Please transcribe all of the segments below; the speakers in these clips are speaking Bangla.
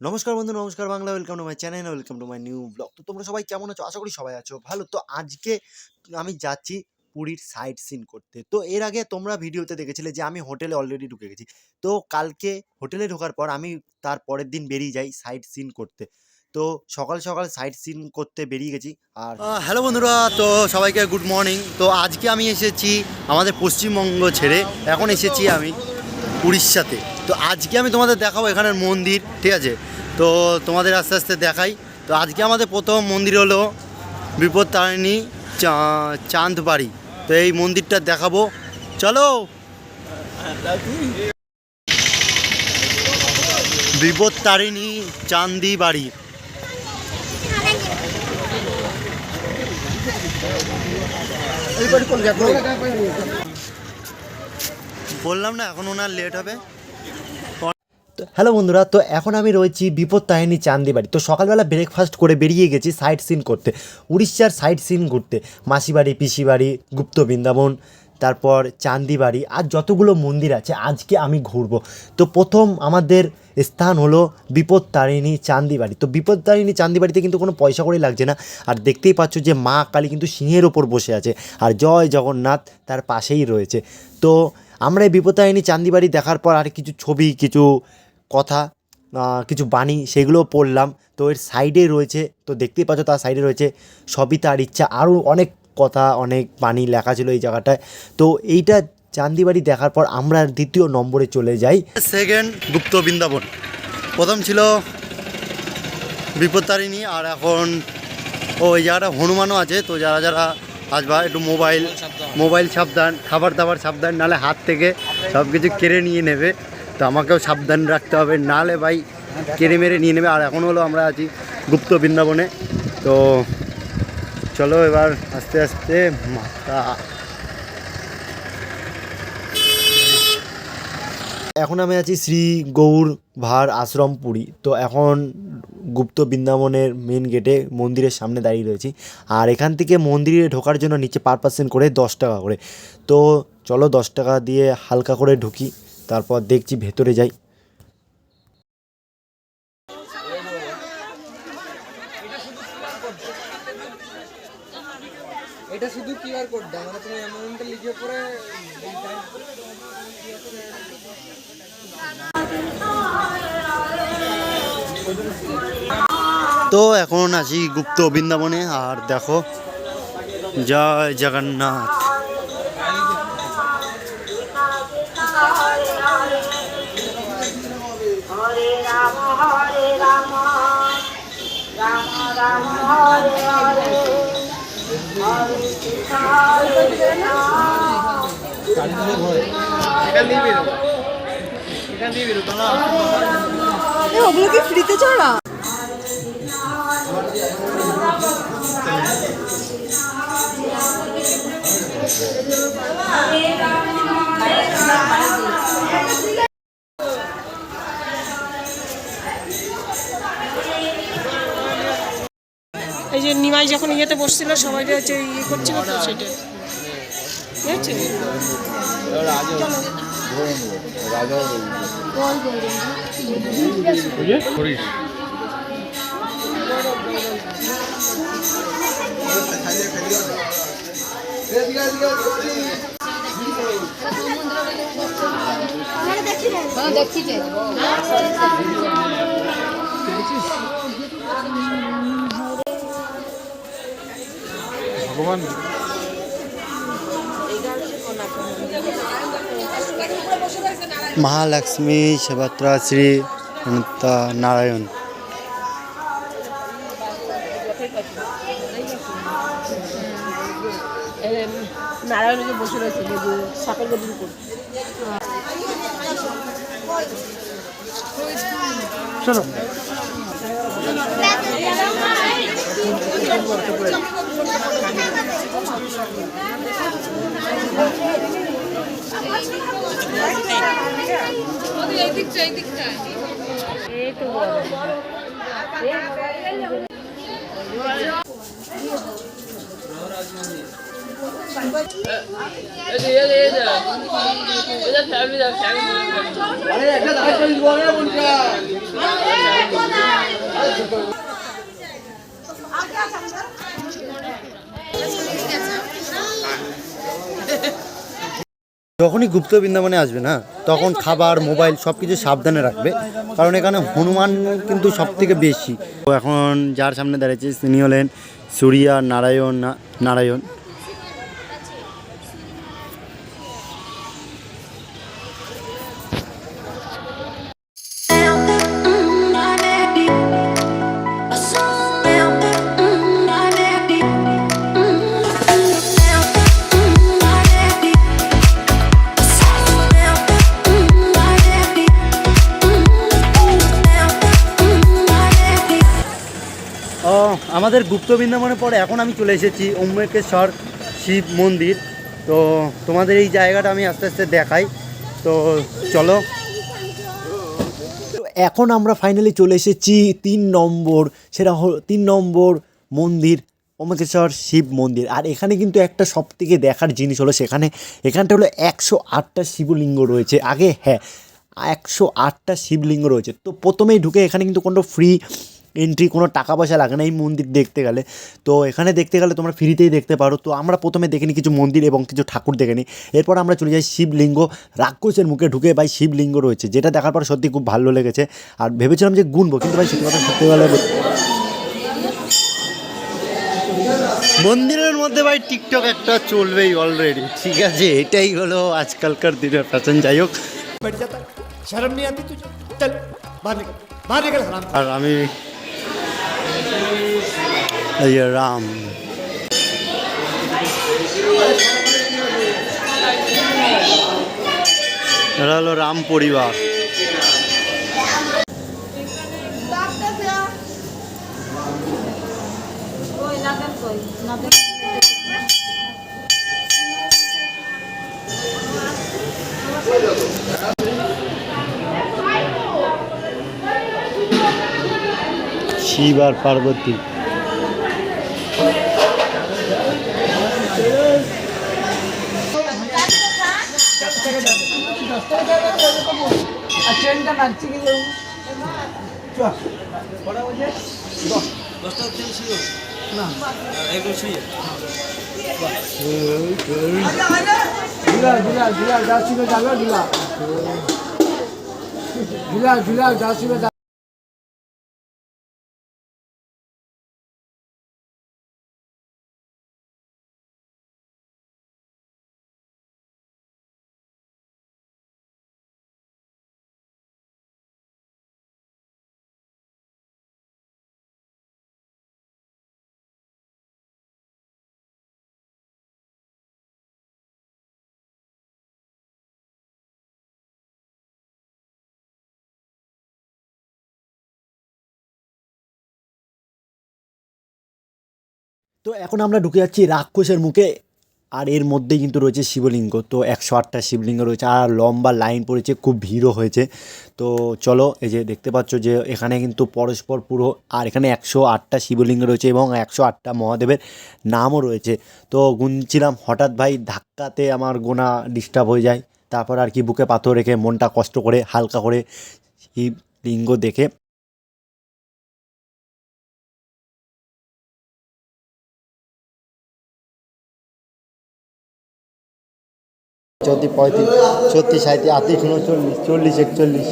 নমস্কার বন্ধু, নমস্কার Bangla welcome to my channel welcome to my new blog তো তোমরা সবাই কেমন আছো? আশা করি সবাই আছো ভালো। তো আজকে আমি যাচ্ছি পুরীর সাইট সিন করতে। তো এর আগে তোমরা ভিডিওতে দেখেছিলে যে আমি হোটেলে অলরেডি ঢুকে গেছি। তো কালকে হোটেলে ঢোকার পর আমি তার পরের দিন বেরিয়ে যাই সাইট সিন করতে। তো সকাল সকাল সাইট সিন করতে বেরিয়ে গেছি। আর হ্যালো বন্ধুরা, তো সবাইকে গুড মর্নিং তো আজকে আমি এসেছি আমাদের পশ্চিমবঙ্গ ছেড়ে। এখন এসেছি আমি। উড়িষ্যাতে তো আজকে আমি তোমাদের দেখাবো এখানের মন্দির, ঠিক আছে? তো তোমাদের আস্তে আস্তে দেখাই। তো আজকে আমাদের প্রথম মন্দির হলো বিপদ তারিণী চা- চাঁদবাড়ি। তো এই মন্দিরটা দেখাবো। চলো! বিপদ তারিণী চান্দি বাড়ি বললাম না, এখন ওনার লেট হবে। তো হ্যালো বন্ধুরা, তো এখন আমি রয়েছি বিপদ তাহিনী চান্দিবাড়ি তো সকালবেলা ব্রেকফাস্ট করে বেরিয়ে গেছি সাইট সিন করতে, উড়িষ্যার সাইট সিন ঘুরতে। মাসিবাড়ি, পিসিবাড়ি, গুপ্ত বৃন্দাবন, তারপর চান্দিবাড়ি আর যতগুলো মন্দির আছে, আজকে আমি ঘুরবো। তো প্রথম আমাদের স্থান হলো বিপদ তারিণী চান্দিবাড়ি তো বিপদ তারিণী চান্দিবাড়িতে কিন্তু কোনো পয়সা করে লাগছে না। আর দেখতেই পাচ্ছ যে মা কালী কিন্তু সিংহের ওপর বসে আছে, আর জয় জগন্নাথ তার পাশেই রয়েছে। তো আমরা এই বিপদায়নী চান্দিবাড়ি দেখার পর আর কিছু ছবি, কিছু কথা কিছু বাণী সেগুলো পড়লাম। তো এর সাইডে রয়েছে, তো দেখতেই পাচ্ছ তার সাইডে রয়েছে সবই তার ইচ্ছা। আরও অনেক কথা, অনেক বাণী লেখা ছিল এই জায়গাটায়। তো এইটা চান্দিবাড়ি দেখার পর আমরা দ্বিতীয় নম্বরে চলে যাই। সেকেন্ড গুপ্ত বৃন্দাবন। প্রথম ছিল বিপত্তারিণী আর এখন, ও এই জায়গাটা হনুমানও আছে, তো যারা যারা আসবা, একটু মোবাইল মোবাইল সাবধান, খাবার দাবার সাবধান, নালে হাত থেকে সব কিছু কেড়ে নিয়ে নেবে। তো আমাকেও সাবধান রাখতে হবে, নালে ভাই কেড়ে মেরে নিয়ে নেবে। আর এখন হলো আমরা আছি গুপ্ত বৃন্দাবনে। তো চলো এবার আস্তে আস্তে মাথা। এখন আমি আছি শ্রী গৌর ভার আশ্রম পুরী। তো এখন গুপ্ত বৃন্দাবনের মেন গেটে মন্দিরের সামনে দাঁড়িয়ে রয়েছি। আর এখান থেকে মন্দিরে ঢোকার জন্য নিচে পার পার্সেন্ট করে দশ টাকা করে। তো চলো দশ টাকা দিয়ে হালকা করে ঢুকি, তারপর দেখছি ভেতরে যাই। এটা শুধু কিউআর কোড দাও মানে তুমি অ্যামাউন্টটা লিখে পরে তো এখন আছি গুপ্ত বৃন্দাবনে আর দেখো জয় জগন্নাথ। ওগুলো কি ফ্রিতে চড়া এই যে নিমাই যখন ইয়েতে বসছিল সবাই যে হচ্ছে ইয়ে করছিল তো সেটা? বুঝেছ দেখছি ভগবান। মহালক্ষ্মী সেবাত্রা শ্রী নারায়ণ বসে রয়েছে আরে একটা দাঁড় করে দিব না বলছা যখনই গুপ্ত বৃন্দাবনে আসবে না তখন খাবার মোবাইল সব কিছু সাবধানে রাখবে। কারণ এখানে হনুমান কিন্তু সব থেকে বেশি। তো এখন যার সামনে দাঁড়িয়েছে তিনি হলেন সূর্যা নারায়ণ না- নারায়ণ। আমাদের গুপ্ত বৃন্দাবনের পরে এখন আমি চলে এসেছি ওমকেশ্বর শিব মন্দির। তো তোমাদের এই জায়গাটা আমি আস্তে আস্তে দেখাই। তো চলো। এখন আমরা ফাইনালি চলে এসেছি তিন নম্বর, সেটা হল তিন নম্বর মন্দির ওমকেশ্বর শিব মন্দির। আর এখানে কিন্তু একটা সব থেকে দেখার জিনিস হলো সেখানে, এখানটা হলো একশো আটটা শিবলিঙ্গ রয়েছে। আগে হ্যাঁ একশো আটটা শিবলিঙ্গ রয়েছে। তো প্রথমেই ঢুকে এখানে কিন্তু কোনো ফ্রি এন্ট্রি কোনো টাকা পয়সা লাগে না এই মন্দির দেখতে গেলে। তো এখানে দেখতে গেলে তোমরা ফ্রিতেই দেখতে পারো। তো আমরা প্রথমে দেখে কিছু মন্দির এবং কিছু ঠাকুর দেখে নিই এরপর আমরা চলে যাই শিবলিঙ্গ। রাক্ষসের মুখে ঢুকে ভাই শিবলিঙ্গ রয়েছে। যেটা দেখার পর সত্যি খুব ভালো লেগেছে। আর ভেবেছিলাম যে গুনবো কিন্তু ভাই সত্যি কথা সত্যি গেলে মন্দিরের মধ্যে ভাই টিকটক একটা চলবেই অলরেডি ঠিক আছে? এটাই হলো আজকালকার দিনের ফ্যাশন যাই হোক। আর আমি এই যে রাম এরা হলো রাম পরিবার। শিব আর পার্বতী। ঝুলা ঝুলা ঝুলা যা ছিল যাবে ঝুলা ঝুলা ঝুলা যা তো এখন আমরা ঢুকে যাচ্ছি রাক্ষসের মুখে, আর এর মধ্যেই কিন্তু রয়েছে শিবলিঙ্গ। তো একশো আটটা শিবলিঙ্গ রয়েছে, আর লম্বা লাইন পড়েছে, খুব ভিড়ও হয়েছে। তো চলো, এই যে দেখতে পাচ্ছ যে এখানে কিন্তু পরস্পর পুরো, আর এখানে একশো আটটা শিবলিঙ্গ রয়েছে এবং একশো আটটা মহাদেবের নামও রয়েছে। তো গুনছিলাম, হঠাৎ ভাই ধাক্কাতে আমার গোনা ডিস্টার্ব হয়ে যায়। তারপর আর কি বুকে পাথর রেখে মনটা কষ্ট করে, হালকা করে শিবলিঙ্গ দেখে চৌত্রিশ, পঁয়ত্রিশ, ছত্রিশ সাঁত্রিশ আটত্রিশ, উনচল্লিশ, চল্লিশ, একচল্লিশ।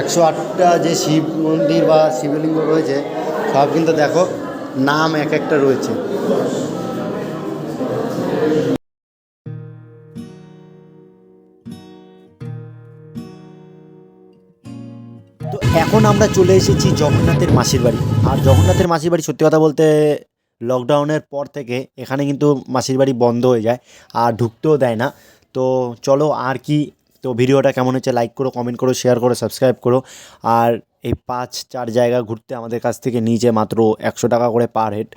একশো আটটা যে শিব মন্দির বা শিবলিঙ্গ রয়েছে, সব কিন্তু দেখো, নাম এক একটা রয়েছে। এখন আমরা চলে এসেছি জগন্নাথের মাসির বাড়ি। আর জগন্নাথের মাসির বাড়ি সত্যি কথা বলতে লকডাউনের পর থেকে এখানে কিন্তু মাসির বাড়ি বন্ধ হয়ে যায়, আর ঢুকতেও দেয় না। তো চলো আর কি, তো ভিডিওটা কেমন হচ্ছে লাইক করো কমেন্ট করো শেয়ার করো সাবস্ক্রাইব করো। আর এই পাঁচ চার জায়গা ঘুরতে আমাদের কাছ থেকে নিচে মাত্র একশো টাকা করে পার হেড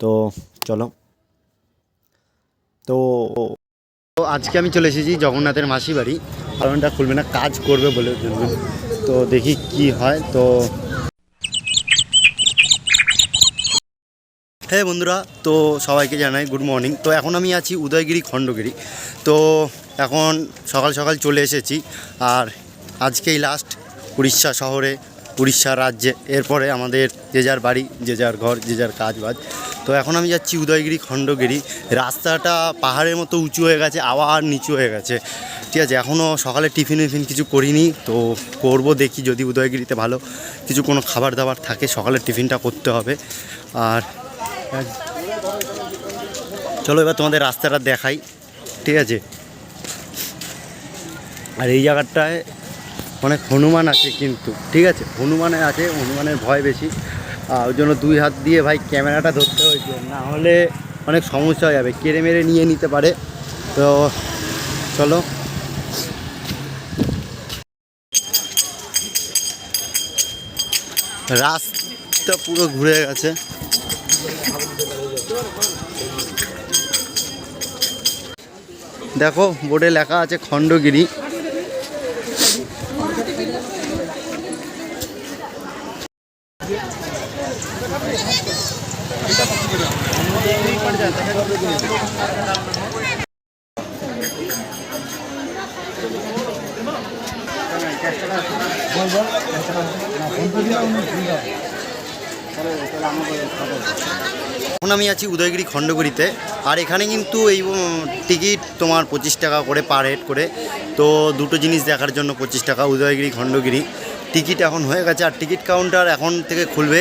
তো চলো। তো তো আজকে আমি চলে এসেছি জগন্নাথের মাসি বাড়ি। কারণটা খুলবে না, কাজ করবে বলে তো দেখি কি হয়। তো হ্যাঁ বন্ধুরা, তো সবাইকে জানাই গুড মর্নিং তো এখন আমি আছি উদয়গিরি, খণ্ডগিরি। তো এখন সকাল সকাল চলে এসেছি। আর আজকেই লাস্ট উড়িষ্যা শহরে, উড়িষ্যা রাজ্যে। এরপরে আমাদের যে যার বাড়ি, যে যার ঘর, যে যার কাজ বাজ তো এখন আমি যাচ্ছি উদয়গিরি, খণ্ডগিরি। রাস্তাটা পাহাড়ের মতো উঁচু হয়ে গেছে, আবার নিচু হয়ে গেছে। ঠিক আছে এখনও সকালে টিফিন উইফিন কিছু করিনি। তো করব দেখি যদি উদয়গিরিতে ভালো কিছু কোনো খাবার দাবার থাকে, সকালের টিফিনটা করতে হবে। আর চলো এবার তোমাদের রাস্তাটা দেখাই, ঠিক আছে? আর এই জায়গাটায় অনেক হনুমান আছে কিন্তু, ঠিক আছে? হনুমানের আছে, হনুমানের ভয় বেশি। আর ওই জন্য দুই হাত দিয়ে ভাই ক্যামেরাটা ধরতে হয়েছে না হলে অনেক সমস্যা হয়ে যাবে, কেড়ে মেরে নিয়ে নিতে পারে। তো চলো। রাস্তা পুরো ঘুরে গেছে। দেখো বোর্ডে লেখা আছে খণ্ডগিরি। এখন আমি আছি উদয়গিরি খণ্ডগিরিতে। আর এখানে কিন্তু এই টিকিট তোমার পঁচিশ টাকা করে পার হেড করে। তো দুটো জিনিস দেখার জন্য পঁচিশ টাকা, উদয়গিরি খণ্ডগিরি। টিকিট এখন হয়ে গেছে, আর টিকিট কাউন্টার এখন থেকে খুলবে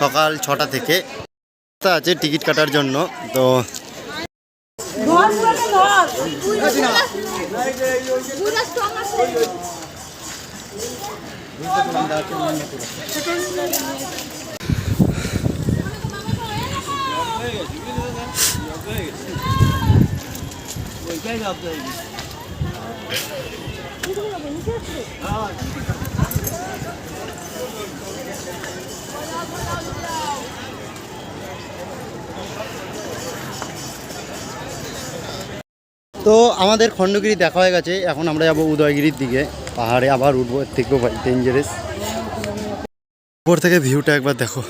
সকাল ছটা থেকে। আছে টিকিট কাটার জন্য, তো তো আমাদের খণ্ডগিরি দেখা হয়ে গেছে। এখন আমরা যাব উদয়গিরির দিকে। পাহাড়ে আবার উঠবো থেকেও ভাই ডেঞ্জারাস উপর থেকে ভিউটা একবার দেখো।